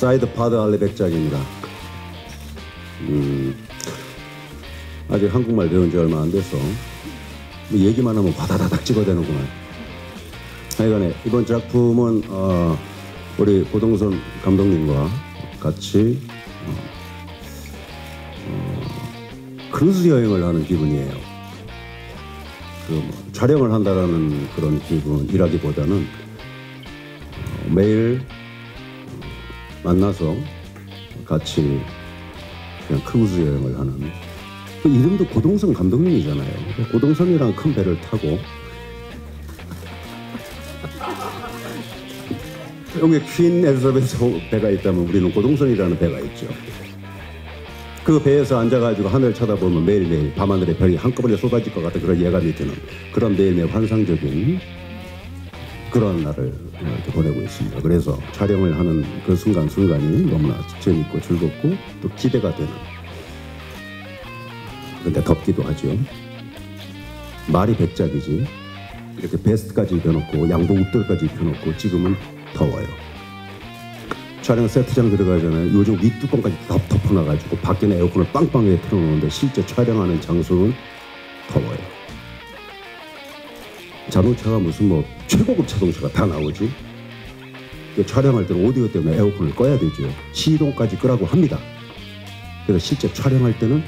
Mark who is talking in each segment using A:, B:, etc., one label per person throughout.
A: 가이드 파드 알레 백작입니다. 음, 아직 한국말 배운 지 얼마 안 돼서 뭐 얘기만 하면 바다다닥 찍어대는구만. 하여간에 이번 작품은 어, 우리 고동선 감독님과 같이 어, 어, 크루즈 여행을 하는 기분이에요. 그 뭐 촬영을 한다라는 그런 기분이라기보다는 어, 매일 만나서 같이 그냥 크루즈 여행을 하는 그 이름도 고동선 감독님이잖아요. 고동선이랑 큰 배를 타고 여기 퀸 엘리자베스 배가 있다면 우리는 고동선이라는 배가 있죠. 그 배에서 앉아가지고 하늘 쳐다보면 매일매일 밤하늘에 별이 한꺼번에 쏟아질 것 같은 그런 예감이 드는 그런 매일매일 환상적인 그런 날을 이렇게 보내고 있습니다. 그래서 촬영을 하는 그 순간순간이 너무나 재밌고 즐겁고 또 기대가 되는 근데 덥기도 하죠. 말이 백작이지 이렇게 베스트까지 입혀놓고 양복 옷들까지 입혀놓고 지금은 더워요. 촬영 세트장 들어가잖아요. 요즘 윗뚜껑까지 다 덮어놔가지고 밖에는 에어컨을 빵빵하게 틀어놓는데 실제 촬영하는 장소는 더워요. 자동차가 무슨 뭐 최고급 자동차가 다 나오지. 그 촬영할 때는 오디오 때문에 에어컨을 꺼야 되죠. 시동까지 끄라고 합니다. 그래서 실제 촬영할 때는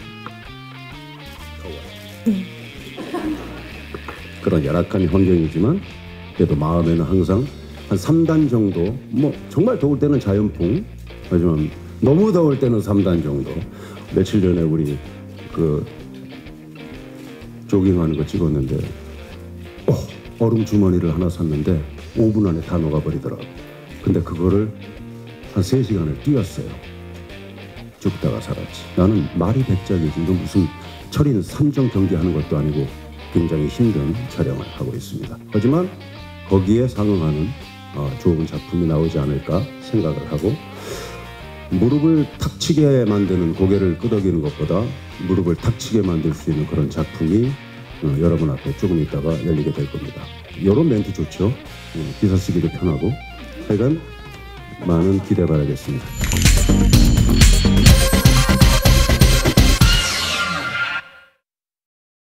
A: 더워요. 그런 열악한 환경이지만 그래도 마음에는 항상 한 3단 정도 뭐 정말 더울 때는 자연풍 하지만 너무 더울 때는 3단 정도 며칠 전에 우리 그 조깅하는 거 찍었는데 어, 얼음 주머니를 하나 샀는데 5분 안에 다 녹아버리더라고. 근데 그거를 한 3시간을 뛰었어요. 죽다가 살았지. 나는 말이 백작이지 이거 무슨 철인 3정 경기하는 것도 아니고 굉장히 힘든 촬영을 하고 있습니다. 하지만 거기에 상응하는 어, 좋은 작품이 나오지 않을까 생각을 하고 무릎을 탁 치게 만드는 고개를 끄덕이는 것보다 무릎을 탁 치게 만들 수 있는 그런 작품이 어, 여러분 앞에 조금 있다가 열리게 될 겁니다. 이런 멘트 좋죠. 어, 기사 쓰기도 편하고 하여간 많은 기대 바라겠습니다.